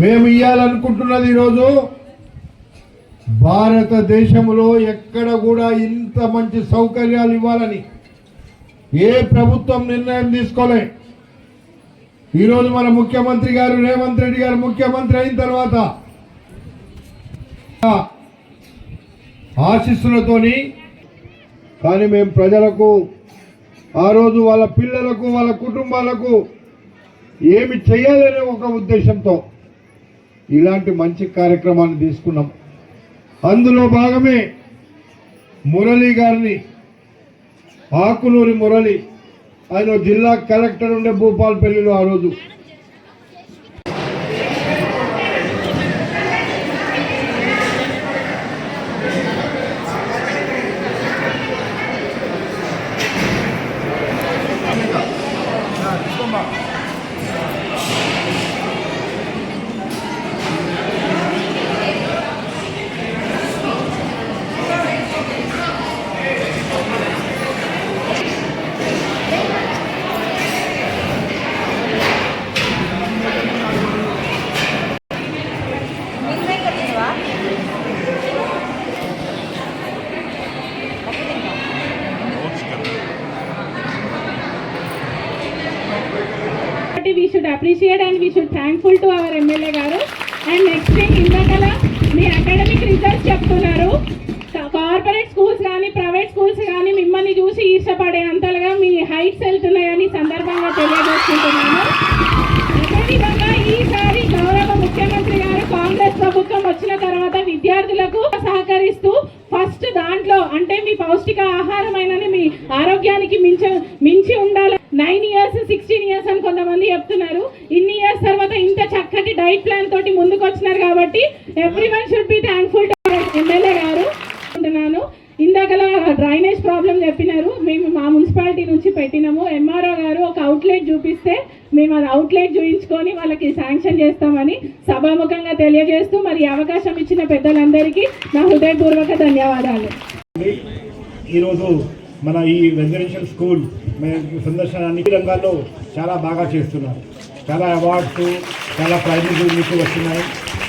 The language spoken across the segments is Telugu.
మేము ఇవ్వాలనుకుంటున్నది ఈరోజు భారతదేశంలో ఎక్కడ కూడా ఇంత మంచి సౌకర్యాలు ఇవ్వాలని ఏ ప్రభుత్వం నిర్ణయం తీసుకోలే. ఈరోజు మన ముఖ్యమంత్రి గారు రేవంత్ రెడ్డి గారు ముఖ్యమంత్రి అయిన తర్వాత ఆశీస్సులతోని కానీ మేము ప్రజలకు ఆ రోజు వాళ్ళ పిల్లలకు వాళ్ళ కుటుంబాలకు ఏమి చేయాలనే ఒక ఉద్దేశంతో ఇలాంటి మంచి కార్యక్రమాన్ని తీసుకున్నాం. అందులో భాగమే మురళి గారిని ఆకునూరి మురళి ఆయన జిల్లా కలెక్టర్ ఉండే భూపాల్పల్లిలో ఆ రోజు థ్యాంక్ఫుల్ టు అవర్ ఎమ్మెల్యే గారు. అండ్ నెక్స్ట్ థింగ్ ఇందాకల మీ అకాడమిక్ రిజల్ట్స్ చెప్తున్నారు. కార్పొరేట్ స్కూల్స్ కానీ ప్రైవేట్ స్కూల్స్ కానీ మిమ్మల్ని చూసి ఈర్షపడే అంతలుగా మీ హైట్స్ వెళ్తున్నాయని సందర్భంగా తెలియజేసుకుంటున్నాను. అదేవిధంగా ఈసారి గౌరవ ముఖ్యమంత్రి గారు కాంగ్రెస్ ప్రభుత్వం వచ్చిన తర్వాత విద్యార్థులకు సహకరిస్తూ ఫస్ట్ దాంట్లో అంటే మీ పౌష్టిక ఆహారమైనది మీ ఆరోగ్యానికి మించ మించి ఉండాలి నైన్ ఇయర్స్ సిక్స్టీన్ ఇయర్స్ అని కొంతమంది చెప్తున్నారు ఇన్ని ఇయర్స్ తర్వాత ఇంత చక్కటి డైట్ ప్లాన్ తోటి ముందుకు వచ్చినారు కాబట్టి everyone should be thankful to MLA గారు అంటున్నాను ఇందాకలా డ్రైనేజ్ ప్రాబ్లం చెప్పినారు. మేము మా మున్సిపాలిటీ నుంచి పెట్టినాము. ఎంఆర్ఓ గారు ఒక అవుట్లెట్ చూపిస్తే మేము అది అవుట్లెట్ చూపించుకొని వాళ్ళకి శాంక్షన్ చేస్తామని సభాముఖంగా తెలియజేస్తూ మరి అవకాశం ఇచ్చిన పెద్దలందరికీ నా హృదయపూర్వక ధన్యవాదాలు. ఈరోజు మన ఈ రెసిడెన్షియల్ స్కూల్ సందర్శన అన్ని రంగాల్లో చాలా బాగా చేస్తున్నారు. చాలా అవార్డ్స్ చాలా ప్రైజెస్ మీకు వస్తున్నాయి.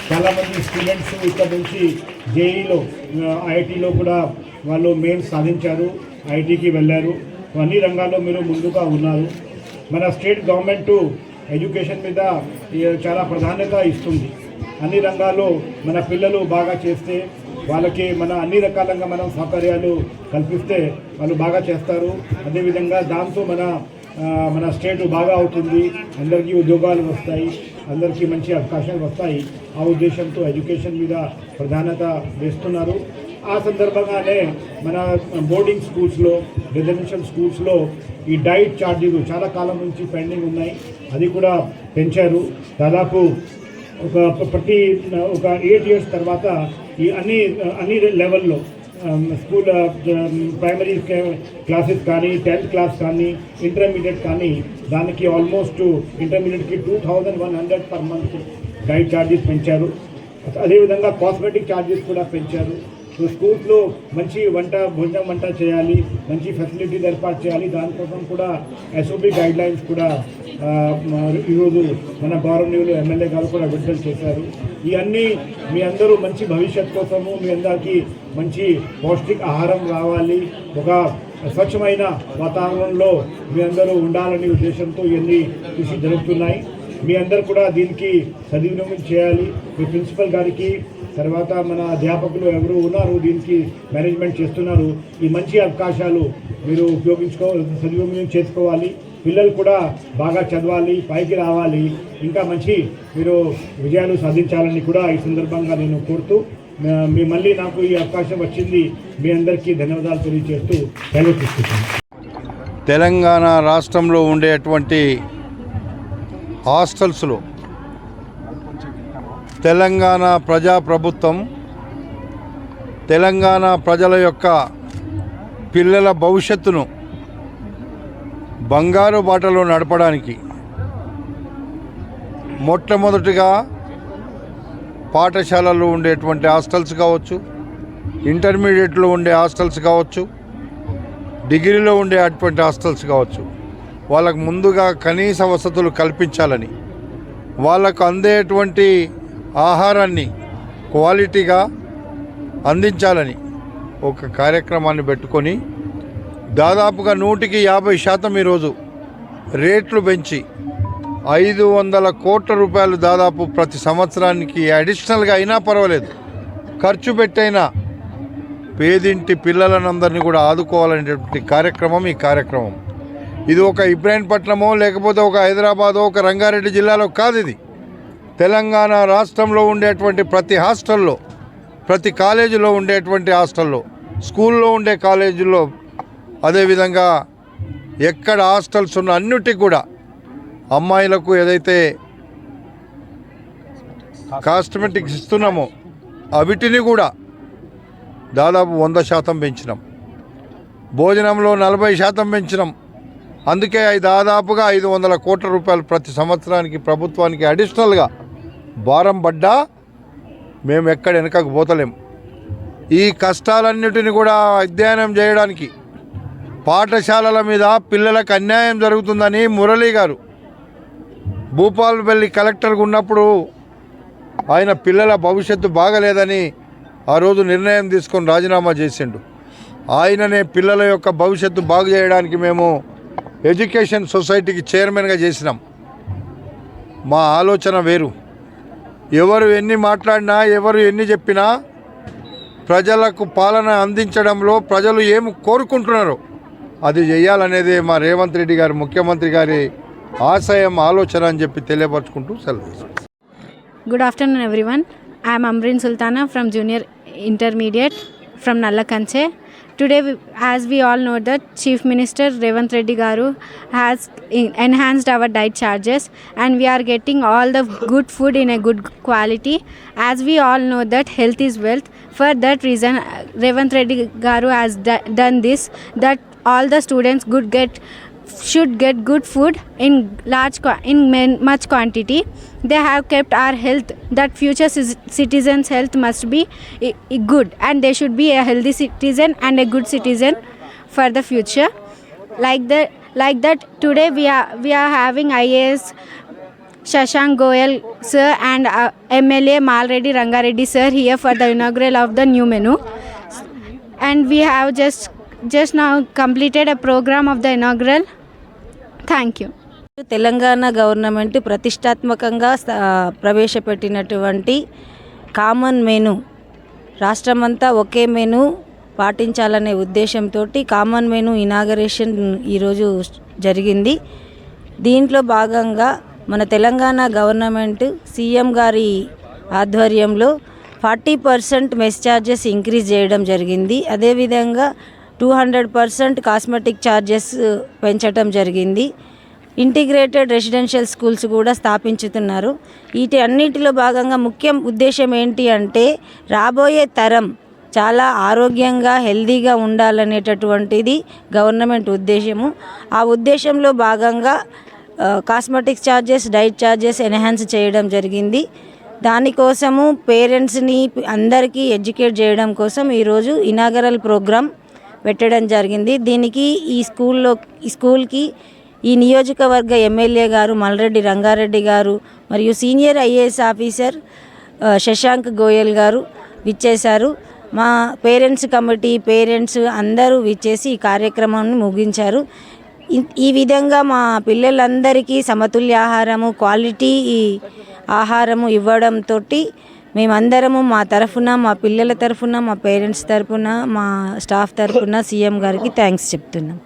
చాలామంది స్టూడెంట్స్ ఇక్కడ నుంచి జేఈలో ఐఐటీలో కూడా వాళ్ళు మేలు సాధించారు ఐటీకి వెళ్ళారు. అన్ని రంగాల్లో మీరు ముందుగా ఉన్నారు. మన స్టేట్ గవర్నమెంట్ ఎడ్యుకేషన్ మీద చాలా ప్రాధాన్యత ఇస్తుంది. అన్ని రంగాల్లో మన పిల్లలు బాగా చేస్తే వాళ్ళకి మన అన్ని రకాలంగా మనం సౌకర్యాలు కల్పిస్తే వాళ్ళు బాగా చేస్తారు. అదేవిధంగా దాంతో మన మన స్టేట్ బాగా అవుతుంది. అందరికీ ఉద్యోగాలు వస్తాయి. అందరికీ మంచి అవకాశాలు వస్తాయి. ఆ ఉద్దేశంతో ఎడ్యుకేషన్ మీద ప్రాధాన్యత వేస్తున్నారు. ఆ సందర్భంగానే మన బోర్డింగ్ స్కూల్స్లో రెసిడెన్షియల్ స్కూల్స్లో ఈ డైట్ ఛార్జీలు చాలా కాలం నుంచి పెండింగ్ ఉన్నాయి. అది కూడా పెంచారు. దాదాపు ఒక ప్రతి ఒక ఎయిట్ ఇయర్స్ తర్వాత ఈ అన్ని అన్ని లెవెల్లో స్కూల్ ప్రైమరీ క్లాసెస్ కానీ టెన్త్ క్లాస్ కానీ ఇంటర్మీడియట్ కానీ దానికి almost ఇంటర్మీడియట్కి two thousand one hundred per month diet charges పెంచారు. అదేవిధంగా కాస్మెటిక్ ఛార్జెస్ కూడా పెంచారు. స్కూల్స్లో మంచి వంట భోజనం వంట చేయాలి మంచి ఫెసిలిటీస్ ఏర్పాటు చేయాలి. దానికోసం కూడా ఎస్ఓపి గైడ్ లైన్స్ కూడా ఈరోజు మన గౌరవనీయులు ఎమ్మెల్యే గారు కూడా విడుదల చేశారు. ఇవన్నీ మీ అందరూ మంచి భవిష్యత్ కోసము మీ అందరికీ మంచి పౌష్టిక ఆహారం రావాలి. ఒక స్వచ్ఛమైన వాతావరణంలో మీ అందరూ ఉండాలనే ఉద్దేశంతో ఇవన్నీ కృషి జరుగుతున్నాయి. మీ అందరు కూడా దీనికి సద్వినియోగం చేయాలి. మీ ప్రిన్సిపల్ గారికి తర్వాత మన అధ్యాపకులు ఎవరు ఉన్నారు దీనికి మేనేజ్మెంట్ చేస్తున్నారు. ఈ మంచి అవకాశాలు మీరు ఉపయోగించుకో సద్వినియోగం చేసుకోవాలి. పిల్లలు కూడా బాగా చదవాలి పైకి రావాలి. ఇంకా మంచి మీరు విజయాలు సాధించాలని కూడా ఈ సందర్భంగా నేను కోరుతూ మీ మళ్ళీ నాకు ఈ అవకాశం వచ్చింది. మీ అందరికీ ధన్యవాదాలు తెలియజేస్తూ సెలవు తెలంగాణ రాష్ట్రంలో ఉండేటువంటి హాస్టల్స్లో. తెలంగాణ ప్రజాప్రభుత్వం తెలంగాణ ప్రజల యొక్క పిల్లల భవిష్యత్తును బంగారు బాటలో నడపడానికి మొట్టమొదటిగా పాఠశాలల్లో ఉండేటువంటి హాస్టల్స్ కావచ్చు ఇంటర్మీడియట్లో ఉండే హాస్టల్స్ కావచ్చు డిగ్రీలో ఉండే అటువంటి హాస్టల్స్ కావచ్చు. వాళ్ళకు ముందుగా కనీస వసతులు కల్పించాలని వాళ్ళకు అందేటువంటి ఆహారాన్ని క్వాలిటీగా అందించాలని ఒక కార్యక్రమాన్ని పెట్టుకొని దాదాపుగా నూటికి యాభై శాతం ఈరోజు రేట్లు పెంచి ఐదు వందల కోట్ల రూపాయలు దాదాపు ప్రతి సంవత్సరానికి అడిషనల్గా అయినా పర్వాలేదు. ఖర్చు పెట్టైనా పేదింటి పిల్లలనందరినీ కూడా ఆదుకోవాలనేటువంటి కార్యక్రమం ఈ కార్యక్రమం. ఇది ఒక ఇబ్రాహీంపట్నమో లేకపోతే ఒక హైదరాబాదో ఒక రంగారెడ్డి జిల్లాలో కాదు ఇది. తెలంగాణ రాష్ట్రంలో ఉండేటువంటి ప్రతి హాస్టల్లో ప్రతి కాలేజీలో ఉండేటువంటి హాస్టల్లో స్కూల్లో ఉండే కాలేజీల్లో అదేవిధంగా ఎక్కడ హాస్టల్స్ ఉన్న అన్నిటికి కూడా అమ్మాయిలకు ఏదైతే కాస్మెటిక్స్ ఇస్తున్నామో అవిటిని కూడా దాదాపు వంద శాతం పెంచినాం. భోజనంలో నలభై శాతం పెంచినాం. అందుకే దాదాపుగా ఐదు వందల కోట్ల రూపాయలు ప్రతి సంవత్సరానికి ప్రభుత్వానికి అడిషనల్గా భారం పడ్డా మేము ఎక్కడ వెనకకు పోతలేం. ఈ కష్టాలన్నిటిని కూడా అధ్యయనం చేయడానికి పాఠశాలల మీద పిల్లలకు అన్యాయం జరుగుతుందని మురళీ గారు భూపాలపల్లి కలెక్టర్గా ఉన్నప్పుడు ఆయన పిల్లల భవిష్యత్తు బాగలేదని ఆ రోజు నిర్ణయం తీసుకొని రాజీనామా చేసిండు. ఆయననే పిల్లల యొక్క భవిష్యత్తు బాగు చేయడానికి మేము ఎడ్యుకేషన్ సొసైటీకి చైర్మన్గా చేసినాం. మా ఆలోచన వేరు. ఎవరు ఎన్ని మాట్లాడినా ఎవరు ఎన్ని చెప్పినా ప్రజలకు పాలన అందించడంలో ప్రజలు ఏం కోరుకుంటున్నారో అది చేయాలనేది మా రేవంత్ రెడ్డి గారు ముఖ్యమంత్రి గారి ఆశయం ఆలోచన అని చెప్పి తెలియపరచుకుంటూ సెలవు good afternoon everyone I'm Amreen Sultana from junior intermediate from Nallakanche. Today, as we all know that Chief Minister Revant Reddy Garu has enhanced our diet charges and we are getting all the good food in a good quality. As we all know that health is wealth. For that reason, uh, Revant Reddy Garu has done this that all the students could get should get good food in large in much quantity. They have kept our health that future ci- citizens health must be good and they should be a healthy citizen and a good citizen for the future. Like that like that today we are we are having ias Shashank Goyal sir and uh, MLA Malreddy Rangareddy sir here for the inaugural of the new menu. And we have just just నా completed a program of the inaugural. Thank you. Telangana government ప్రతిష్టాత్మకంగా ప్రవేశపెట్టినటువంటి కామన్ మెను రాష్ట్రమంతా ఒకే మెను పాటించాలనే ఉద్దేశంతో కామన్ మెను ఇనాగరేషన్ ఈరోజు జరిగింది. దీంట్లో భాగంగా మన తెలంగాణ గవర్నమెంట్ సీఎం గారి ఆధ్వర్యంలో forty percent mess charges increase చేయడం జరిగింది. అదేవిధంగా two hundred percent cosmetic charges uh, పెంచడం జరిగింది. ఇంటిగ్రేటెడ్ రెసిడెన్షియల్ స్కూల్స్ కూడా స్థాపించుతున్నారు. వీటి అన్నిటిలో భాగంగా ముఖ్యం ఉద్దేశం ఏంటి అంటే రాబోయే తరం చాలా ఆరోగ్యంగా హెల్దీగా ఉండాలనేటటువంటిది గవర్నమెంట్ ఉద్దేశము. ఆ ఉద్దేశంలో భాగంగా uh, cosmetics charges diet charges enhance చేయడం జరిగింది. దానికోసము పేరెంట్స్ని అందరికీ ఎడ్యుకేట్ చేయడం కోసం ఈరోజు ఇనాగరల్ ప్రోగ్రామ్ పెట్టడం జరిగింది. దీనికి ఈ స్కూల్లో ఈ స్కూల్కి ఈ నియోజకవర్గ ఎమ్మెల్యే గారు మల్రెడ్డి రంగారెడ్డి గారు మరియు senior IAS officer Shashank Goyal గారు విచ్చేశారు. మా పేరెంట్స్ కమిటీ పేరెంట్స్ అందరూ విచ్చేసి ఈ కార్యక్రమాన్ని ముగించారు. ఈ విధంగా మా పిల్లలందరికీ సమతుల్య ఆహారము క్వాలిటీ ఈ ఆహారము ఇవ్వడంతో మేమందరము మా తరఫున మా పిల్లల తరఫున మా పేరెంట్స్ తరఫున మా స్టాఫ్ తరఫున సీఎం గారికి థ్యాంక్స్ చెప్తున్నాం.